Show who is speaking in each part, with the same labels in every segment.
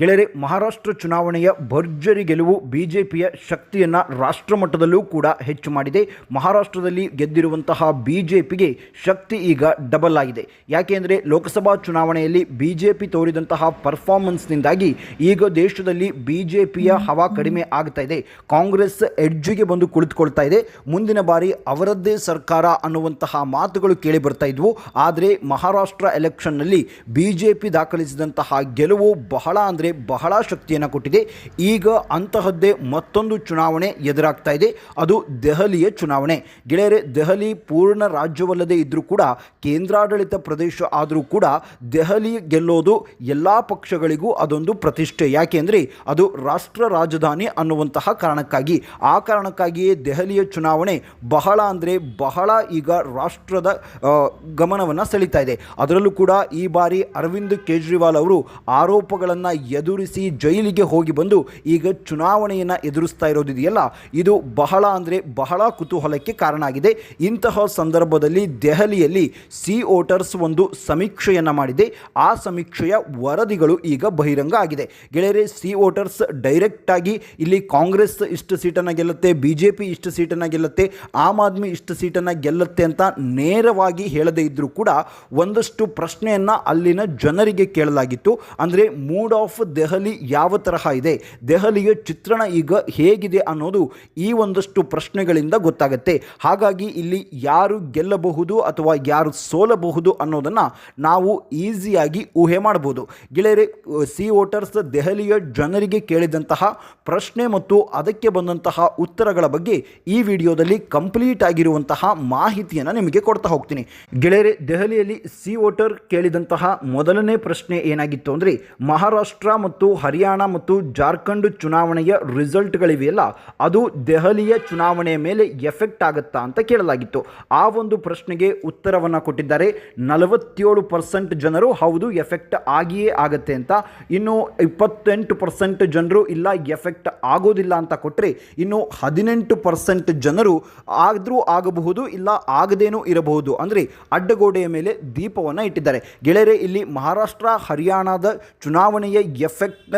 Speaker 1: ಗೆಳೆಯರೆ, ಮಹಾರಾಷ್ಟ್ರ ಚುನಾವಣೆಯ ಭರ್ಜರಿ ಗೆಲುವು ಬಿಜೆಪಿಯ ಶಕ್ತಿಯನ್ನು ರಾಷ್ಟ್ರಮಟ್ಟದಲ್ಲೂ ಕೂಡ ಹೆಚ್ಚು ಮಾಡಿದೆ. ಮಹಾರಾಷ್ಟ್ರದಲ್ಲಿ ಗೆದ್ದಿರುವಂತಹ ಬಿಜೆಪಿಗೆ ಶಕ್ತಿ ಈಗ ಡಬಲ್ ಆಗಿದೆ. ಯಾಕೆಂದರೆ ಲೋಕಸಭಾ ಚುನಾವಣೆಯಲ್ಲಿ ಬಿಜೆಪಿ ತೋರಿದಂತಹ ಪರ್ಫಾರ್ಮೆನ್ಸ್ನಿಂದಾಗಿ ಈಗ ದೇಶದಲ್ಲಿ ಬಿಜೆಪಿಯ ಹವಾ ಕಡಿಮೆ ಆಗ್ತಾ ಇದೆ. ಕಾಂಗ್ರೆಸ್ ಎಡ್ಜಿಗೆ ಬಂದು ಕುಳಿತುಕೊಳ್ತಾ ಇದೆ. ಮುಂದಿನ ಬಾರಿ ಅವರದ್ದೇ ಸರ್ಕಾರ ಅನ್ನುವಂತಹ ಮಾತುಗಳು ಕೇಳಿ ಬರ್ತಾ ಇದ್ವು. ಆದರೆ ಮಹಾರಾಷ್ಟ್ರ ಎಲೆಕ್ಷನ್ನಲ್ಲಿ ಬಿಜೆಪಿ ದಾಖಲಿಸಿದಂತಹ ಗೆಲುವು ಬಹಳ ಅಂದರೆ ಬಹಳ ಶಕ್ತಿಯನ್ನು ಕೊಟ್ಟಿದೆ. ಈಗ ಅಂತಹದ್ದೇ ಮತ್ತೊಂದು ಚುನಾವಣೆ ಎದುರಾಗ್ತಾ ಇದೆ. ಅದು ದೆಹಲಿಯ ಚುನಾವಣೆ. ಗೆಳೆಯರೆ, ದೆಹಲಿ ಪೂರ್ಣ ರಾಜ್ಯವಲ್ಲದೆ ಇದ್ದರೂ ಕೂಡ, ಕೇಂದ್ರಾಡಳಿತ ಪ್ರದೇಶ ಆದರೂ ಕೂಡ ದೆಹಲಿ ಗೆಲ್ಲೋದು ಎಲ್ಲ ಪಕ್ಷಗಳಿಗೂ ಅದೊಂದು ಪ್ರತಿಷ್ಠೆ. ಯಾಕೆಂದರೆ ಅದು ರಾಷ್ಟ್ರ ರಾಜಧಾನಿ ಅನ್ನುವಂತಹ ಕಾರಣಕ್ಕಾಗಿ. ಆ ಕಾರಣಕ್ಕಾಗಿಯೇ ದೆಹಲಿಯ ಚುನಾವಣೆ ಬಹಳ ಅಂದರೆ ಬಹಳ ಈಗ ರಾಷ್ಟ್ರದ ಗಮನವನ್ನು ಸೆಳೀತಾ ಇದೆ. ಅದರಲ್ಲೂ ಕೂಡ ಈ ಬಾರಿ ಅರವಿಂದ್ ಕೇಜ್ರಿವಾಲ್ ಅವರು ಆರೋಪಗಳನ್ನು ಎದುರಿಸಿ ಜೈಲಿಗೆ ಹೋಗಿ ಬಂದು ಈಗ ಚುನಾವಣೆಯನ್ನು ಎದುರಿಸ್ತಾ ಇರೋದಿದೆಯಲ್ಲ, ಇದು ಬಹಳ ಅಂದರೆ ಬಹಳ ಕುತೂಹಲಕ್ಕೆ ಕಾರಣ ಆಗಿದೆ. ಇಂತಹ ಸಂದರ್ಭದಲ್ಲಿ ದೆಹಲಿಯಲ್ಲಿ ಸಿ ವೋಟರ್ಸ್ ಒಂದು ಸಮೀಕ್ಷೆಯನ್ನು ಮಾಡಿದೆ. ಆ ಸಮೀಕ್ಷೆಯ ವರದಿಗಳು ಈಗ ಬಹಿರಂಗ ಆಗಿದೆ. ಗೆಳೆಯರೆ ಸಿ ವೋಟರ್ಸ್ ಡೈರೆಕ್ಟಾಗಿ ಇಲ್ಲಿ ಕಾಂಗ್ರೆಸ್ ಇಷ್ಟು ಸೀಟನ್ನು ಗೆಲ್ಲುತ್ತೆ ಬಿ ಜೆ ಪಿ ಇಷ್ಟು ಸೀಟನ್ನು ಗೆಲ್ಲುತ್ತೆ, ಆಮ್ ಆದ್ಮಿ ಇಷ್ಟು ಸೀಟನ್ನು ಗೆಲ್ಲುತ್ತೆ ಅಂತ ನೇರವಾಗಿ ಹೇಳದೇ ಇದ್ದರೂ ಕೂಡ ಒಂದಷ್ಟು ಪ್ರಶ್ನೆಯನ್ನು ಅಲ್ಲಿನ ಜನರಿಗೆ ಕೇಳಲಾಗಿತ್ತು. ಅಂದರೆ ಮೂಡ್ ಆಫ್ ದೆಹಲಿ ಯಾವ ತರಹ ಇದೆ? ದೆಹಲಿಯ ಚಿತ್ರಣ ಈಗ ಹೇಗಿದೆ ಅನ್ನೋದು ಈ ಒಂದಷ್ಟು ಪ್ರಶ್ನೆಗಳಿಂದ ಗೊತ್ತಾಗುತ್ತೆ. ಹಾಗಾಗಿ ಇಲ್ಲಿ ಯಾರು ಗೆಲ್ಲಬಹುದು ಅಥವಾ ಯಾರು ಸೋಲಬಹುದು ಅನ್ನೋದನ್ನು ನಾವು ಈಸಿಯಾಗಿ ಊಹೆ ಮಾಡ್ಬೋದು. ಗೆಳೆಯರೆ, ಸಿ ವೋಟರ್ಸ್ ದೆಹಲಿಯ ಜನರಿಗೆ ಕೇಳಿದಂತಹ ಪ್ರಶ್ನೆ ಮತ್ತು ಅದಕ್ಕೆ ಬಂದಂತಹ ಉತ್ತರಗಳ ಬಗ್ಗೆ ಈ ವಿಡಿಯೋದಲ್ಲಿ ಕಂಪ್ಲೀಟ್ ಆಗಿರುವಂತಹ ಮಾಹಿತಿಯನ್ನು ನಿಮಗೆ ಕೊಡ್ತಾ ಹೋಗ್ತೀನಿ. ಗೆಳೆಯರೆ, ದೆಹಲಿಯಲ್ಲಿ ಸಿ ವೋಟರ್ ಕೇಳಿದಂತಹ ಮೊದಲನೇ ಪ್ರಶ್ನೆ ಏನಾಗಿತ್ತು ಅಂದರೆ ಮಹಾರಾಷ್ಟ್ರ ಮತ್ತು ಹರಿಯಾಣ ಮತ್ತು ಜಾರ್ಖಂಡ್ ಚುನಾವಣೆಯ ರಿಸಲ್ಟ್ಗಳಿವೆಯಲ್ಲ ಅದು ದೆಹಲಿಯ ಚುನಾವಣೆಯ ಮೇಲೆ ಎಫೆಕ್ಟ್ ಆಗುತ್ತಾ ಅಂತ ಕೇಳಲಾಗಿತ್ತು ಆ ಒಂದು ಪ್ರಶ್ನೆಗೆ ಉತ್ತರವನ್ನು ಕೊಟ್ಟಿದ್ದಾರೆ ನಲವತ್ತೇಳು ಪರ್ಸೆಂಟ್ ಜನರು ಹೌದು ಎಫೆಕ್ಟ್ ಆಗಿಯೇ ಆಗುತ್ತೆ ಅಂತ ಇನ್ನು ಇಪ್ಪತ್ತೆಂಟು ಪರ್ಸೆಂಟ್ ಜನರು ಇಲ್ಲ ಎಫೆಕ್ಟ್ ಆಗೋದಿಲ್ಲ ಅಂತ ಕೊಟ್ಟರೆ ಇನ್ನು ಹದಿನೆಂಟು ಪರ್ಸೆಂಟ್ ಜನರು ಆದರೂ ಆಗಬಹುದು ಇಲ್ಲ ಆಗದೇನೂ ಇರಬಹುದು ಅಂದರೆ ಅಡ್ಡಗೋಡೆಯ ಮೇಲೆ ದೀಪವನ್ನು ಇಟ್ಟಿದ್ದಾರೆ ಗೆಳೆಯರೆ ಇಲ್ಲಿ ಮಹಾರಾಷ್ಟ್ರ ಹರಿಯಾಣದ ಚುನಾವಣೆಯ ಎಫೆಕ್ಟ್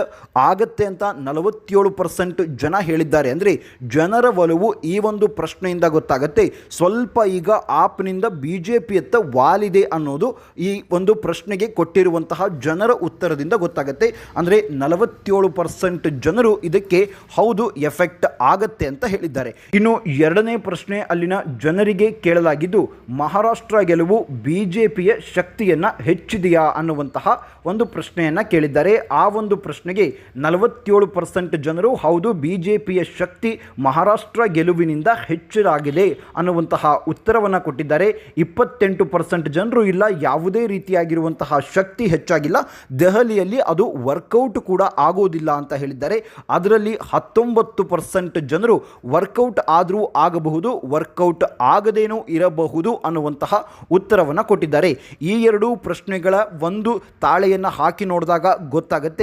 Speaker 1: ಆಗುತ್ತೆ ಅಂತ ನಲವತ್ತೇಳು ಪರ್ಸೆಂಟ್ ಜನ ಹೇಳಿದ್ದಾರೆ. ಅಂದರೆ ಜನರ ಒಲವು ಈ ಒಂದು ಪ್ರಶ್ನೆಯಿಂದ ಗೊತ್ತಾಗುತ್ತೆ. ಸ್ವಲ್ಪ ಈಗ ಆಪ್ನಿಂದ ಬಿ ಜೆ ಪಿಯತ್ತ ವಾಲಿದೆ ಅನ್ನೋದು ಈ ಒಂದು ಪ್ರಶ್ನೆಗೆ ಕೊಟ್ಟಿರುವಂತಹ ಜನರ ಉತ್ತರದಿಂದ ಗೊತ್ತಾಗುತ್ತೆ. ಅಂದರೆ ನಲವತ್ತೇಳು ಪರ್ಸೆಂಟ್ ಜನರು ಇದಕ್ಕೆ ಹೌದು ಎಫೆಕ್ಟ್ ಆಗತ್ತೆ ಅಂತ ಹೇಳಿದ್ದಾರೆ. ಇನ್ನು ಎರಡನೇ ಪ್ರಶ್ನೆ ಅಲ್ಲಿನ ಜನರಿಗೆ ಕೇಳಲಾಗಿದ್ದು, ಮಹಾರಾಷ್ಟ್ರ ಗೆಲುವು ಬಿ ಜೆ ಪಿಯ ಶಕ್ತಿಯನ್ನು ಹೆಚ್ಚಿದೆಯಾ ಅನ್ನುವಂತಹ ಒಂದು ಪ್ರಶ್ನೆಯನ್ನು ಕೇಳಿದ್ದಾರೆ. ಆ ಒಂದು ಪ್ರಶ್ನೆಗೆ ನಲವತ್ತೇಳು ಪರ್ಸೆಂಟ್ ಜನರು ಹೌದು ಬಿ ಜೆ ಪಿಯ ಶಕ್ತಿ ಮಹಾರಾಷ್ಟ್ರ ಗೆಲುವಿನಿಂದ ಹೆಚ್ಚಾಗಿದೆ ಅನ್ನುವಂತಹ ಉತ್ತರವನ್ನು ಕೊಟ್ಟಿದ್ದಾರೆ. ಇಪ್ಪತ್ತೆಂಟು ಪರ್ಸೆಂಟ್ ಜನರು ಇಲ್ಲ, ಯಾವುದೇ ರೀತಿಯಾಗಿರುವಂತಹ ಶಕ್ತಿ ಹೆಚ್ಚಾಗಿಲ್ಲ. ದೆಹಲಿಯಲ್ಲಿ ಅದು ವರ್ಕೌಟ್ ಕೂಡ ಆಗೋದಿಲ್ಲ ಅಂತ ಹೇಳಿದ್ದಾರೆ. ಅದರಲ್ಲಿ ಹತ್ತೊಂಬತ್ತು ಪರ್ಸೆಂಟ್ ಜನರು ವರ್ಕೌಟ್ ಆದರೂ ಆಗಬಹುದು ವರ್ಕೌಟ್ ಆಗದೇನೂ ಇರಬಹುದು ಅನ್ನುವಂತಹ ಉತ್ತರವನ್ನು ಕೊಟ್ಟಿದ್ದಾರೆ. ಈ ಎರಡು ಪ್ರಶ್ನೆಗಳ ಒಂದು ತಾಳೆಯನ್ನು ಹಾಕಿ ನೋಡಿದಾಗ ಗೊತ್ತಾಗುತ್ತೆ.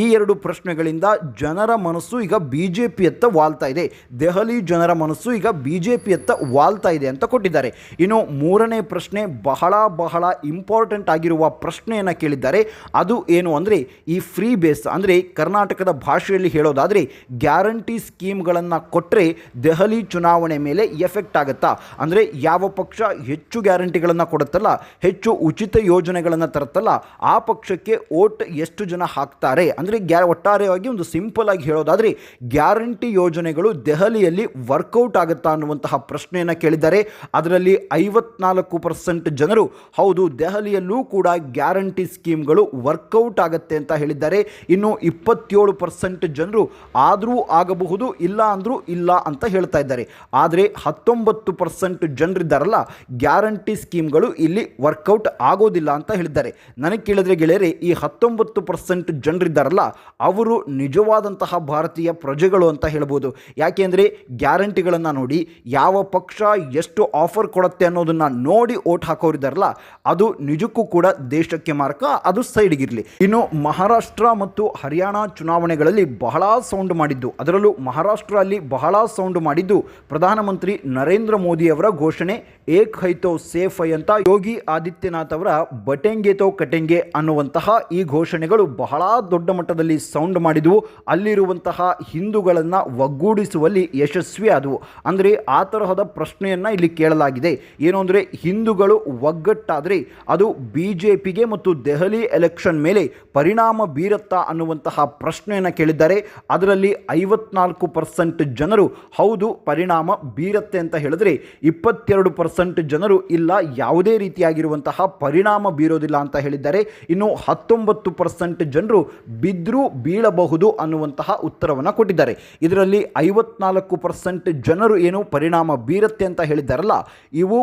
Speaker 1: ಈ ಎರಡು ಪ್ರಶ್ನೆಗಳಿಂದ ಜನರ ಮನಸ್ಸು ಈಗ ಬಿ ಜೆ ಪಿಯತ್ತ ವಾಲ್ತಾ ಇದೆ. ದೆಹಲಿ ಜನರ ಮನಸ್ಸು ಈಗ ಬಿ ಜೆ ಪಿಯತ್ತ ವಾಲ್ತಾ ಇದೆ ಅಂತ ಕೊಟ್ಟಿದ್ದಾರೆ. ಇನ್ನು ಮೂರನೇ ಪ್ರಶ್ನೆ ಬಹಳ ಬಹಳ ಇಂಪಾರ್ಟೆಂಟ್ ಆಗಿರುವ ಪ್ರಶ್ನೆಯನ್ನು ಕೇಳಿದ್ದಾರೆ. ಅದು ಏನು ಅಂದರೆ ಈ ಫ್ರೀ ಬೇಸ್ ಅಂದರೆ ಕರ್ನಾಟಕದ ಭಾಷೆಯಲ್ಲಿ ಹೇಳೋದಾದರೆ ಗ್ಯಾರಂಟಿ ಸ್ಕೀಮ್ಗಳನ್ನು ಕೊಟ್ಟರೆ ದೆಹಲಿ ಚುನಾವಣೆ ಮೇಲೆ ಎಫೆಕ್ಟ್ ಆಗುತ್ತಾ? ಅಂದರೆ ಯಾವ ಪಕ್ಷ ಹೆಚ್ಚು ಗ್ಯಾರಂಟಿಗಳನ್ನು ಕೊಡುತ್ತಲ್ಲ, ಹೆಚ್ಚು ಉಚಿತ ಯೋಜನೆಗಳನ್ನು ತರುತ್ತಲ್ಲ, ಆ ಪಕ್ಷಕ್ಕೆ ಓಟ್ ಎಷ್ಟು ಜನ ಹಾಕ್ತಾರೆ? ಅಂದರೆ ಗ್ಯಾ, ಒಟ್ಟಾರೆಯಾಗಿ ಒಂದು ಸಿಂಪಲ್ ಆಗಿ ಹೇಳೋದಾದರೆ, ಗ್ಯಾರಂಟಿ ಯೋಜನೆಗಳು ದೆಹಲಿಯಲ್ಲಿ ವರ್ಕೌಟ್ ಆಗುತ್ತಾ ಅನ್ನುವಂತಹ ಪ್ರಶ್ನೆಯನ್ನು ಕೇಳಿದ್ದಾರೆ. ಅದರಲ್ಲಿ ಐವತ್ನಾಲ್ಕು ಪರ್ಸೆಂಟ್ ಜನರು, ಹೌದು, ದೆಹಲಿಯಲ್ಲೂ ಕೂಡ ಗ್ಯಾರಂಟಿ ಸ್ಕೀಮ್ಗಳು ವರ್ಕೌಟ್ ಆಗುತ್ತೆ ಅಂತ ಹೇಳಿದ್ದಾರೆ. ಇನ್ನು ಇಪ್ಪತ್ತೇಳು ಪರ್ಸೆಂಟ್ ಜನರು ಆದರೂ ಆಗಬಹುದು, ಇಲ್ಲ ಅಂದರೂ ಇಲ್ಲ ಅಂತ ಹೇಳ್ತಾ ಇದ್ದಾರೆ. ಆದರೆ ಹತ್ತೊಂಬತ್ತು ಪರ್ಸೆಂಟ್ ಜನರಿದ್ದಾರಲ್ಲ, ಗ್ಯಾರಂಟಿ ಸ್ಕೀಮ್ಗಳು ಇಲ್ಲಿ ವರ್ಕೌಟ್ ಆಗೋದಿಲ್ಲ ಅಂತ ಹೇಳಿದ್ದಾರೆ. ನನಗೆ ಕೇಳಿದ್ರೆ ಗೆಳೆಯರೆ, ಈ ಹತ್ತೊಂಬತ್ತು ಪರ್ಸೆಂಟ್ ಜನರಿದ್ದಾರಲ್ಲ, ಅವರು ನಿಜವಾದಂತಹ ಭಾರತೀಯ ಪ್ರಜೆಗಳು ಅಂತ ಹೇಳ್ಬೋದು. ಯಾಕೆಂದರೆ ಗ್ಯಾರಂಟಿಗಳನ್ನು ನೋಡಿ, ಯಾವ ಪಕ್ಷ ಎಷ್ಟು ಆಫರ್ ಕೊಡುತ್ತೆ ಅನ್ನೋದನ್ನು ನೋಡಿ ಓಟ್ ಹಾಕೋರಿದ್ದಾರಲ್ಲ, ಅದು ನಿಜಕ್ಕೂ ಕೂಡ ದೇಶಕ್ಕೆ ಮಾರಕ, ಅದು ಸೈಡ್ಗಿರಲಿ ಇನ್ನು ಮಹಾರಾಷ್ಟ್ರ ಮತ್ತು ಹರಿಯಾಣ ಚುನಾವಣೆಗಳಲ್ಲಿ ಬಹಳ ಸೌಂಡ್ ಮಾಡಿದ್ದು, ಅದರಲ್ಲೂ ಮಹಾರಾಷ್ಟ್ರ ಅಲ್ಲಿ ಬಹಳ ಸೌಂಡ್ ಮಾಡಿದ್ದು ಪ್ರಧಾನಮಂತ್ರಿ ನರೇಂದ್ರ ಮೋದಿಯವರ ಘೋಷಣೆ ಏಕ್ ಹೈತೋ ಸೇಫ್ ಐ ಅಂತ ಯೋಗಿ ಆದಿತ್ಯನಾಥ್ ಅವರ ಬಟೆಂಗೆ ತೋ ಕಟೆಂಗೆ ಅನ್ನುವಂತಹ ಈ ಘೋಷಣೆಗಳು ಬಹಳ ದೊಡ್ಡ ಮಟ್ಟದಲ್ಲಿ ಸೌಂಡ್ ಮಾಡಿದವು. ಅಲ್ಲಿರುವಂತಹ ಹಿಂದೂಗಳನ್ನು ಒಗ್ಗೂಡಿಸುವಲ್ಲಿ ಯಶಸ್ವಿ ಆದವು. ಅಂದರೆ ಆ ತರಹದ ಪ್ರಶ್ನೆಯನ್ನು ಇಲ್ಲಿ ಕೇಳಲಾಗಿದೆ. ಏನು ಅಂದರೆ ಹಿಂದೂಗಳು ಒಗ್ಗಟ್ಟಾದರೆ ಅದು ಬಿ ಜೆ ಪಿಗೆ ಮತ್ತು ದೆಹಲಿ ಎಲೆಕ್ಷನ್ ಮೇಲೆ ಪರಿಣಾಮ ಬೀರುತ್ತಾ ಅನ್ನುವಂತಹ ಪ್ರಶ್ನೆಯನ್ನು ಕೇಳಿದ್ದಾರೆ. ಅದರಲ್ಲಿ ಐವತ್ನಾಲ್ಕು ಪರ್ಸೆಂಟ್ ಜನರು ಹೌದು ಪರಿಣಾಮ ಬೀರತ್ತೆ ಅಂತ ಹೇಳಿದ್ರೆ ಇಪ್ಪತ್ತೆರಡು ಪರ್ಸೆಂಟ್ ಜನರು ಇಲ್ಲ, ಯಾವುದೇ ರೀತಿಯಾಗಿರುವಂತಹ ಪರಿಣಾಮ ಬೀರೋದಿಲ್ಲ ಅಂತ ಹೇಳಿದ್ದಾರೆ. ಇನ್ನು ಹತ್ತೊಂಬತ್ತು ಪರ್ಸೆಂಟ್ ಜನರು ಬಿದ್ದರೂ ಬೀಳಬಹುದು ಅನ್ನುವಂತಹ ಉತ್ತರವನ್ನು ಕೊಟ್ಟಿದ್ದಾರೆ. ಇದರಲ್ಲಿ ಐವತ್ನಾಲ್ಕು ಪರ್ಸೆಂಟ್ ಜನರು ಏನು ಪರಿಣಾಮ ಬೀರುತ್ತೆ ಅಂತ ಹೇಳಿದ್ದಾರಲ್ಲ, ಇವು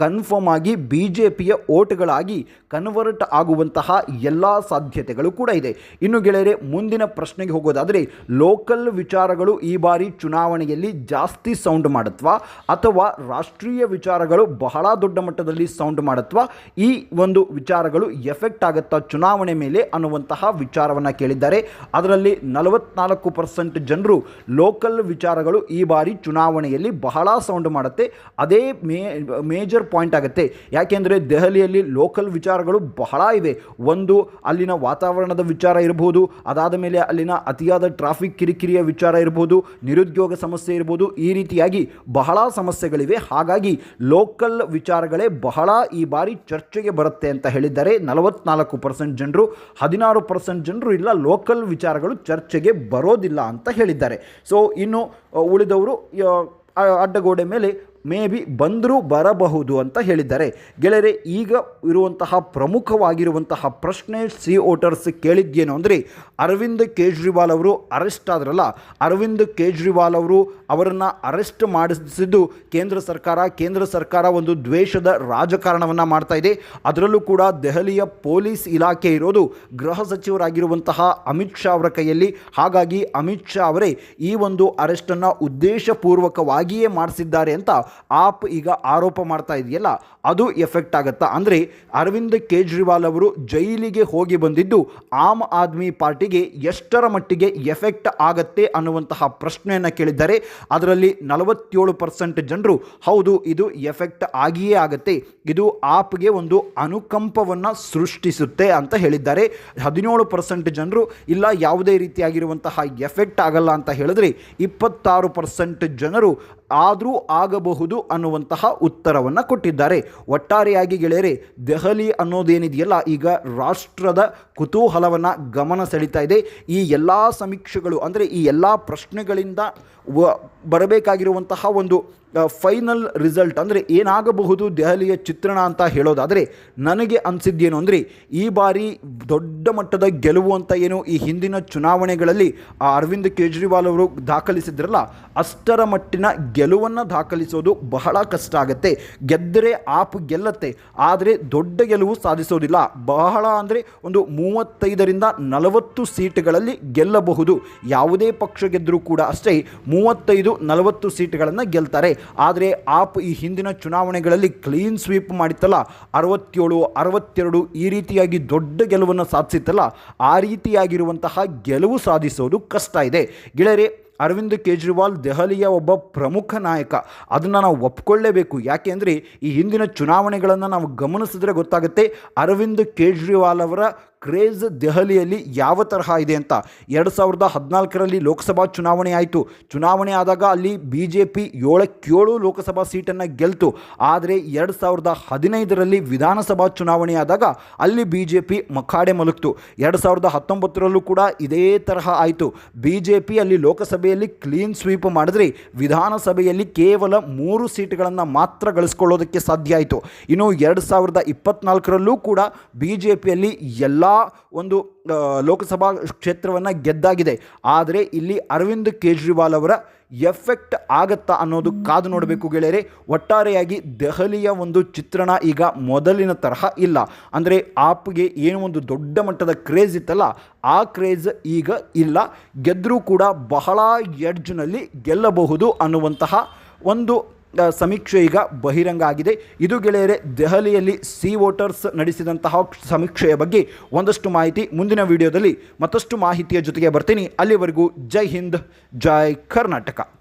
Speaker 1: ಕನ್ಫರ್ಮ್ ಆಗಿ ಬಿ ಜೆ ಪಿಯ ಓಟ್ಗಳಾಗಿ ಕನ್ವರ್ಟ್ ಆಗುವಂತಹ ಎಲ್ಲ ಸಾಧ್ಯತೆಗಳು ಕೂಡ ಇದೆ. ಇನ್ನು ಗೆಳೆಯರೆ, ಮುಂದಿನ ಪ್ರಶ್ನೆಗೆ ಹೋಗೋದಾದರೆ, ಲೋಕಲ್ ವಿಚಾರಗಳು ಈ ಬಾರಿ ಚುನಾವಣೆಯಲ್ಲಿ ಜಾಸ್ತಿ ಸೌಂಡ್ ಮಾಡತ್ವಾ? ಅಥವಾ ರಾಷ್ಟ್ರೀಯ ವಿಚಾರಗಳು ಬಹಳ ದೊಡ್ಡ ಮಟ್ಟದಲ್ಲಿ ಸೌಂಡ್ ಮಾಡತ್ವಾ? ಈ ಒಂದು ವಿಚಾರಗಳು ಎಫೆಕ್ಟ್ ಆಗುತ್ತಾ ಚುನಾವಣೆ ಮೇಲೆ ಅನ್ನುವಂತಹ ವಿಚಾರವನ್ನು ಕೇಳಿದ್ದಾರೆ. ಅದರಲ್ಲಿ ನಲವತ್ನಾಲ್ಕು ಪರ್ಸೆಂಟ್ ಜನರು ಲೋಕಲ್ ವಿಚಾರಗಳು ಈ ಬಾರಿ ಚುನಾವಣೆಯಲ್ಲಿ ಬಹಳ ಸೌಂಡ್ ಮಾಡುತ್ತೆ. ಅದೇ ಮೇಜರ್ ಪಾಯಿಂಟ್ ಆಗುತ್ತೆ. ಯಾಕೆಂದರೆ ದೆಹಲಿಯಲ್ಲಿ ಲೋಕಲ್ ವಿಚಾರಗಳು ಬಹಳ ಇವೆ. ಒಂದು, ಅಲ್ಲಿನ ವಾತಾವರಣದ ವಿಚಾರ ಇರಬಹುದು ಅದಾದ ಮೇಲೆ ಅಲ್ಲಿನ ಅತಿಯಾದ ಟ್ರಾಫಿಕ್ ಕಿರಿಕಿರಿಯ ವಿಚಾರ ಇರಬಹುದು ನಿರುದ್ಯೋಗ ಸಮಸ್ಯೆ ಇರ್ಬೋದು, ಈ ರೀತಿಯಾಗಿ ಬಹಳ ಸಮಸ್ಯೆಗಳಿವೆ. ಹಾಗಾಗಿ ಲೋಕಲ್ ವಿಚಾರಗಳೇ ಬಹಳ ಈ ಬಾರಿ ಚರ್ಚೆಗೆ ಬರುತ್ತೆ ಅಂತ ಹೇಳಿದ್ದಾರೆ. ನಲವತ್ನಾಲ್ಕು ಪರ್ಸೆಂಟ್ ಜನರು, ಹದಿನಾರು ಪರ್ಸೆಂಟ್ ಜನರು ಇಲ್ಲ, ಲೋಕಲ್ ವಿಚಾರಗಳು ಚರ್ಚೆಗೆ ಬರೋದಿಲ್ಲ ಅಂತ ಹೇಳಿದ್ದಾರೆ. ಸೊ ಇನ್ನು, ಉಳಿದವರು ಅಡ್ಡಗೋಡೆ ಮೇಲೆ ಮೇ ಬಿ ಬಂದರೂ ಬರಬಹುದು ಅಂತ ಹೇಳಿದ್ದಾರೆ. ಗೆಳೆಯರೆ, ಈಗ ಇರುವಂತಹ ಪ್ರಮುಖವಾಗಿರುವಂತಹ ಪ್ರಶ್ನೆ ಸಿ ವೋಟರ್ಸ್ ಕೇಳಿದ್ದೇನು ಅಂದರೆ, ಅರವಿಂದ್ ಕೇಜ್ರಿವಾಲ್ ಅವರು ಅರೆಸ್ಟ್ ಆದ್ರಲ್ಲ, ಅರವಿಂದ್ ಕೇಜ್ರಿವಾಲ್ ಅವರು ಅವರನ್ನು ಅರೆಸ್ಟ್ ಮಾಡಿಸಿದ್ದು ಕೇಂದ್ರ ಸರ್ಕಾರ. ಕೇಂದ್ರ ಸರ್ಕಾರ ಒಂದು ದ್ವೇಷದ ರಾಜಕಾರಣವನ್ನು ಮಾಡ್ತಾ ಇದೆ. ಅದರಲ್ಲೂ ಕೂಡ ದೆಹಲಿಯ ಪೊಲೀಸ್ ಇಲಾಖೆ ಇರೋದು ಗೃಹ ಸಚಿವರಾಗಿರುವಂತಹ ಅಮಿತ್ ಶಾ ಅವರ ಕೈಯಲ್ಲಿ. ಹಾಗಾಗಿ ಅಮಿತ್ ಶಾ ಅವರೇ ಈ ಒಂದು ಅರೆಸ್ಟನ್ನು ಉದ್ದೇಶಪೂರ್ವಕವಾಗಿಯೇ ಮಾಡಿಸಿದ್ದಾರೆ ಅಂತ ಆಪ್ ಈಗ ಆರೋಪ ಮಾಡ್ತಾ ಇದೆಯಲ್ಲ, ಅದು ಎಫೆಕ್ಟ್ ಆಗುತ್ತಾ? ಅಂದರೆ ಅರವಿಂದ್ ಕೇಜ್ರಿವಾಲ್ ಅವರು ಜೈಲಿಗೆ ಹೋಗಿ ಬಂದಿದ್ದು ಆಮ್ ಆದ್ಮಿ ಪಾರ್ಟಿಗೆ ಎಷ್ಟರ ಮಟ್ಟಿಗೆ ಎಫೆಕ್ಟ್ ಆಗತ್ತೆ ಅನ್ನುವಂತಹ ಪ್ರಶ್ನೆಯನ್ನು ಕೇಳಿದ್ದಾರೆ. ಅದರಲ್ಲಿ ನಲವತ್ತೇಳು ಪರ್ಸೆಂಟ್ ಜನರು, ಹೌದು, ಇದು ಎಫೆಕ್ಟ್ ಆಗಿಯೇ ಆಗುತ್ತೆ. ಇದು ಆಪ್ಗೆ ಒಂದು ಅನುಕಂಪವನ್ನು ಸೃಷ್ಟಿಸುತ್ತೆ ಅಂತ ಹೇಳಿದ್ದಾರೆ. ಹದಿನೇಳು ಪರ್ಸೆಂಟ್ ಜನರು, ಇಲ್ಲ, ಯಾವುದೇ ರೀತಿಯಾಗಿರುವಂತಹ ಎಫೆಕ್ಟ್ ಆಗಲ್ಲ ಅಂತ ಹೇಳಿದ್ರೆ ಇಪ್ಪತ್ತಾರು ಪರ್ಸೆಂಟ್ ಜನರು ಆದರೂ ಆಗಬಹುದು ಅನ್ನುವಂತಹ ಉತ್ತರವನ್ನು ಕೊಟ್ಟಿದ್ದಾರೆ. ಒಟ್ಟಾರೆಯಾಗಿ ಗೆಳೆಯರೆ, ದೆಹಲಿ ಅನ್ನೋದೇನಿದೆಯಲ್ಲ, ಈಗ ರಾಷ್ಟ್ರದ ಕುತೂಹಲವನ್ನು ಗಮನ ಸೆಳೀತಾ ಇದೆ. ಈ ಎಲ್ಲ ಸಮೀಕ್ಷೆಗಳು, ಅಂದರೆ ಈ ಎಲ್ಲ ಪ್ರಶ್ನೆಗಳಿಂದ ಬರಬೇಕಾಗಿರುವಂತಹ ಒಂದು ಫೈನಲ್ ರಿಸಲ್ಟ್ ಅಂದರೆ ಏನಾಗಬಹುದು, ದೆಹಲಿಯ ಚಿತ್ರಣ ಅಂತ ಹೇಳೋದಾದರೆ ನನಗೆ ಅನಿಸಿದ್ದೇನು ಅಂದರೆ ಈ ಬಾರಿ ದೊಡ್ಡ ಮಟ್ಟದ ಗೆಲುವು ಅಂತ ಏನು ಈ ಹಿಂದಿನ ಚುನಾವಣೆಗಳಲ್ಲಿ ಆ ಅರವಿಂದ್ ಕೇಜ್ರಿವಾಲ್ ಅವರು ದಾಖಲಿಸಿದ್ರಲ್ಲ, ಅಷ್ಟರ ಮಟ್ಟಿನ ಗೆಲುವನ್ನು ದಾಖಲಿಸೋದು ಬಹಳ ಕಷ್ಟ ಆಗುತ್ತೆ. ಗೆದ್ದರೆ ಆಪ್ ಗೆಲ್ಲತ್ತೆ, ಆದರೆ ದೊಡ್ಡ ಗೆಲುವು ಸಾಧಿಸೋದಿಲ್ಲ. ಬಹಳ ಅಂದರೆ ಒಂದು ಮೂವತ್ತೈದರಿಂದ ನಲವತ್ತು ಸೀಟ್ಗಳಲ್ಲಿ ಗೆಲ್ಲಬಹುದು. ಯಾವುದೇ ಪಕ್ಷ ಗೆದ್ದರೂ ಕೂಡ ಅಷ್ಟೇ ಮೂವತ್ತೈದು ನಲವತ್ತು ಸೀಟ್ಗಳನ್ನು ಗೆಲ್ತಾರೆ. ಆದರೆ ಆಪ್ ಈ ಹಿಂದಿನ ಚುನಾವಣೆಗಳಲ್ಲಿ ಕ್ಲೀನ್ ಸ್ವೀಪ್ ಮಾಡಿತ್ತಲ್ಲ. ಅರವತ್ತೇಳು, ಅರವತ್ತೆರಡು ಈ ರೀತಿಯಾಗಿ ದೊಡ್ಡ ಗೆಲುವನ್ನು ಸಾಧಿಸಿತ್ತಲ್ಲ. ಆ ರೀತಿಯಾಗಿರುವಂತಹ ಗೆಲುವು ಸಾಧಿಸೋದು ಕಷ್ಟ ಇದೆ. ಗೆಳೆಯರೆ, ಅರವಿಂದ್ ಕೇಜ್ರಿವಾಲ್ ದೆಹಲಿಯ ಒಬ್ಬ ಪ್ರಮುಖ ನಾಯಕ. ಅದನ್ನು ನಾವು ಒಪ್ಕೊಳ್ಳೇಬೇಕು. ಯಾಕೆ ಅಂದರೆ ಈ ಹಿಂದಿನ ಚುನಾವಣೆಗಳನ್ನು ನಾವು ಗಮನಿಸಿದ್ರೆ ಗೊತ್ತಾಗುತ್ತೆ. ಅರವಿಂದ್ ಕೇಜ್ರಿವಾಲ್ ಅವರ ಕ್ರೇಜ್ ದೆಹಲಿಯಲ್ಲಿ ಯಾವ ತರಹ ಇದೆ ಅಂತ? ಎರಡು ಸಾವಿರದ ಹದಿನಾಲ್ಕರಲ್ಲಿ ಲೋಕಸಭಾ ಚುನಾವಣೆ ಆಯಿತು. ಚುನಾವಣೆ ಆದಾಗ ಅಲ್ಲಿ ಬಿ ಜೆ ಪಿ ಏಳಕ್ಕೇಳು ಲೋಕಸಭಾ ಸೀಟನ್ನು ಗೆಲ್ತು. ಆದರೆ ಎರಡು ಸಾವಿರದ ಹದಿನೈದರಲ್ಲಿ ವಿಧಾನಸಭಾ ಚುನಾವಣೆ ಆದಾಗ ಅಲ್ಲಿ ಬಿ ಜೆ ಪಿ ಮಖಾಡೆ ಮಲಗ್ತು. ಎರಡು ಸಾವಿರದ ಹತ್ತೊಂಬತ್ತರಲ್ಲೂ ಕೂಡ ಇದೇ ತರಹ ಆಯಿತು. ಬಿ ಜೆ ಪಿ ಅಲ್ಲಿ ಲೋಕಸಭೆಯಲ್ಲಿ ಕ್ಲೀನ್ ಸ್ವೀಪ್ ಮಾಡಿದ್ರೆ ವಿಧಾನಸಭೆಯಲ್ಲಿ ಕೇವಲ ಮೂರು ಸೀಟ್ಗಳನ್ನು ಮಾತ್ರ ಗಳಿಸ್ಕೊಳ್ಳೋದಕ್ಕೆ ಸಾಧ್ಯ ಆಯಿತು. ಇನ್ನು ಎರಡು ಸಾವಿರದ ಇಪ್ಪತ್ನಾಲ್ಕರಲ್ಲೂ ಕೂಡ ಬಿ ಜೆ ಪಿಯಲ್ಲಿ ಎಲ್ಲ ಒಂದು ಲೋಕಸಭಾ ಕ್ಷೇತ್ರವನ್ನು ಗೆದ್ದಾಗಿದೆ. ಆದರೆ ಇಲ್ಲಿ ಅರವಿಂದ್ ಕೇಜ್ರಿವಾಲ್ ಅವರ ಎಫೆಕ್ಟ್ ಆಗತ್ತಾ ಅನ್ನೋದು ಕಾದು ನೋಡಬೇಕು ಗೆಳೆಯರೆ. ಒಟ್ಟಾರೆಯಾಗಿ ದೆಹಲಿಯ ಒಂದು ಚಿತ್ರಣ ಈಗ ಮೊದಲಿನ ತರಹ ಇಲ್ಲ. ಅಂದರೆ ಆಪ್ಗೆ ಏನು ಒಂದು ದೊಡ್ಡ ಮಟ್ಟದ ಕ್ರೇಜ್ ಇತ್ತಲ್ಲ, ಆ ಕ್ರೇಜ್ ಈಗ ಇಲ್ಲ. ಗೆದ್ದರೂ ಕೂಡ ಬಹಳ ಎಡ್ಜ್ನಲ್ಲಿ ಗೆಲ್ಲಬಹುದು ಅನ್ನುವಂತಹ ಒಂದು ಸಮೀಕ್ಷೆ ಈಗ ಬಹಿರಂಗ ಆಗಿದೆ. ಇದು ಗೆಳೆಯರೆ, ದೆಹಲಿಯಲ್ಲಿ ಸಿ ವೋಟರ್ಸ್ ನಡೆಸಿದಂತಹ ಸಮೀಕ್ಷೆಯ ಬಗ್ಗೆ ಒಂದಷ್ಟು ಮಾಹಿತಿ ಮುಂದಿನ ವಿಡಿಯೋದಲ್ಲಿ ಮತ್ತಷ್ಟು ಮಾಹಿತಿಯ ಜೊತೆಗೆ ಬರ್ತೀನಿ. ಅಲ್ಲಿವರೆಗೂ ಜೈ ಹಿಂದ್, ಜೈ ಕರ್ನಾಟಕ.